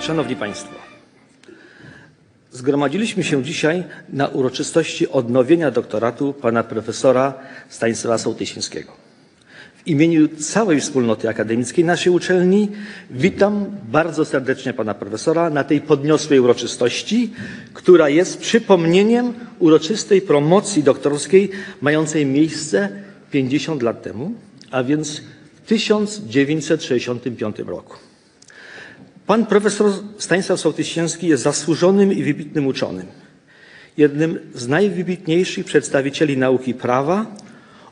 Szanowni Państwo, zgromadziliśmy się dzisiaj na uroczystości odnowienia doktoratu pana profesora Stanisława Sołtysińskiego. W imieniu całej wspólnoty akademickiej naszej uczelni witam bardzo serdecznie pana profesora na tej podniosłej uroczystości, która jest przypomnieniem uroczystej promocji doktorskiej mającej miejsce 50 lat temu, a więc w 1965 roku. Pan profesor Stanisław Sołtysiński jest zasłużonym i wybitnym uczonym. Jednym z najwybitniejszych przedstawicieli nauki prawa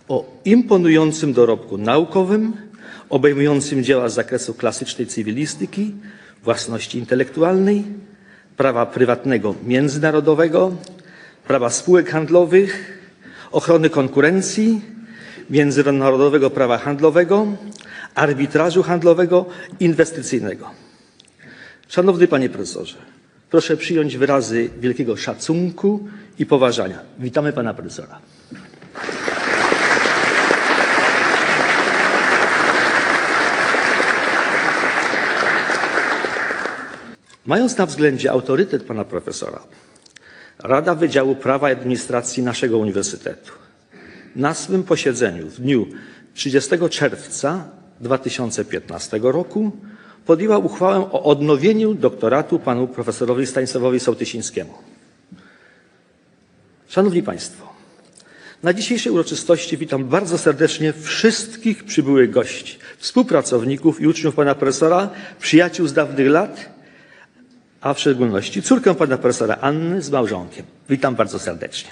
o imponującym dorobku naukowym, obejmującym dzieła z zakresu klasycznej cywilistyki, własności intelektualnej, prawa prywatnego międzynarodowego, prawa spółek handlowych, ochrony konkurencji, międzynarodowego prawa handlowego, arbitrażu handlowego, inwestycyjnego. Szanowny Panie Profesorze, proszę przyjąć wyrazy wielkiego szacunku i poważania. Witamy Pana Profesora. Mając na względzie autorytet Pana Profesora, Rada Wydziału Prawa i Administracji naszego Uniwersytetu na swym posiedzeniu w dniu 30 czerwca 2015 roku podjęła uchwałę o odnowieniu doktoratu panu profesorowi Stanisławowi Sołtysińskiemu. Szanowni Państwo, na dzisiejszej uroczystości witam bardzo serdecznie wszystkich przybyłych gości, współpracowników i uczniów pana profesora, przyjaciół z dawnych lat, a w szczególności córkę pana profesora Anny z małżonkiem. Witam bardzo serdecznie.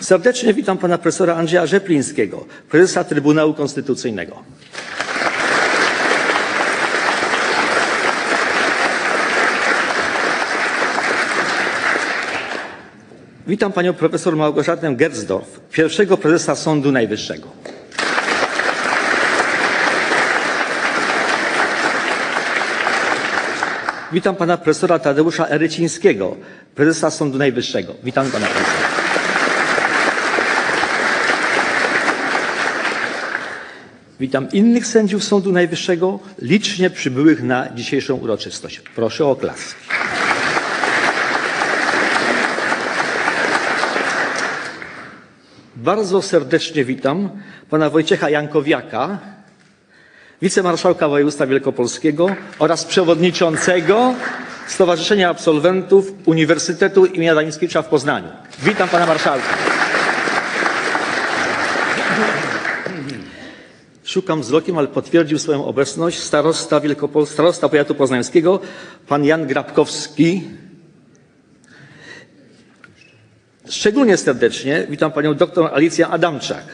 Serdecznie witam pana profesora Andrzeja Rzeplińskiego, prezesa Trybunału Konstytucyjnego. Witam panią profesor Małgorzatę Gerzdorf, pierwszego prezesa Sądu Najwyższego. Witam pana profesora Tadeusza Erycińskiego, prezesa Sądu Najwyższego. Witam pana profesora. Witam innych sędziów Sądu Najwyższego, licznie przybyłych na dzisiejszą uroczystość. Proszę o oklaski. Bardzo serdecznie witam pana Wojciecha Jankowiaka, wicemarszałka województwa wielkopolskiego oraz przewodniczącego Stowarzyszenia Absolwentów Uniwersytetu im. Jana Mickiewicza w Poznaniu. Witam pana marszałka. Szukam wzrokiem, ale potwierdził swoją obecność starosta, Wielkopol... starosta powiatu poznańskiego, pan Jan Grabkowski. Szczególnie serdecznie witam panią dr Alicję Adamczak,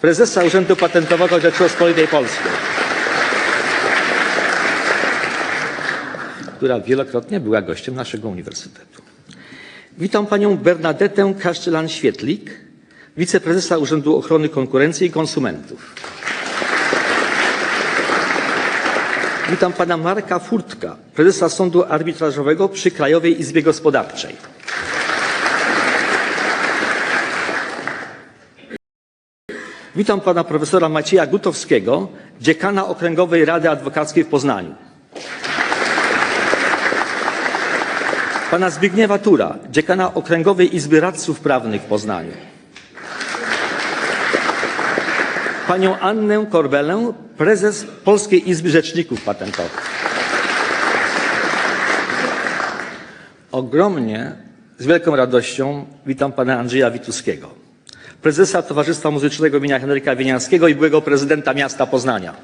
prezesa Urzędu Patentowego Rzeczypospolitej Polskiej, która wielokrotnie była gościem naszego uniwersytetu. Witam panią Bernadetę Kaszczelan-Świetlik, wiceprezesa Urzędu Ochrony Konkurencji i Konsumentów. Witam pana Marka Furtka, prezesa Sądu Arbitrażowego przy Krajowej Izbie Gospodarczej. Witam pana profesora Macieja Gutowskiego, dziekana Okręgowej Rady Adwokackiej w Poznaniu. Pana Zbigniewa Tura, dziekana Okręgowej Izby Radców Prawnych w Poznaniu. Panią Annę Korbelę, prezes Polskiej Izby Rzeczników Patentowych. Ogromnie, z wielką radością witam pana Andrzeja Wituskiego, prezesa Towarzystwa Muzycznego imienia Henryka Wieniawskiego i byłego prezydenta miasta Poznania.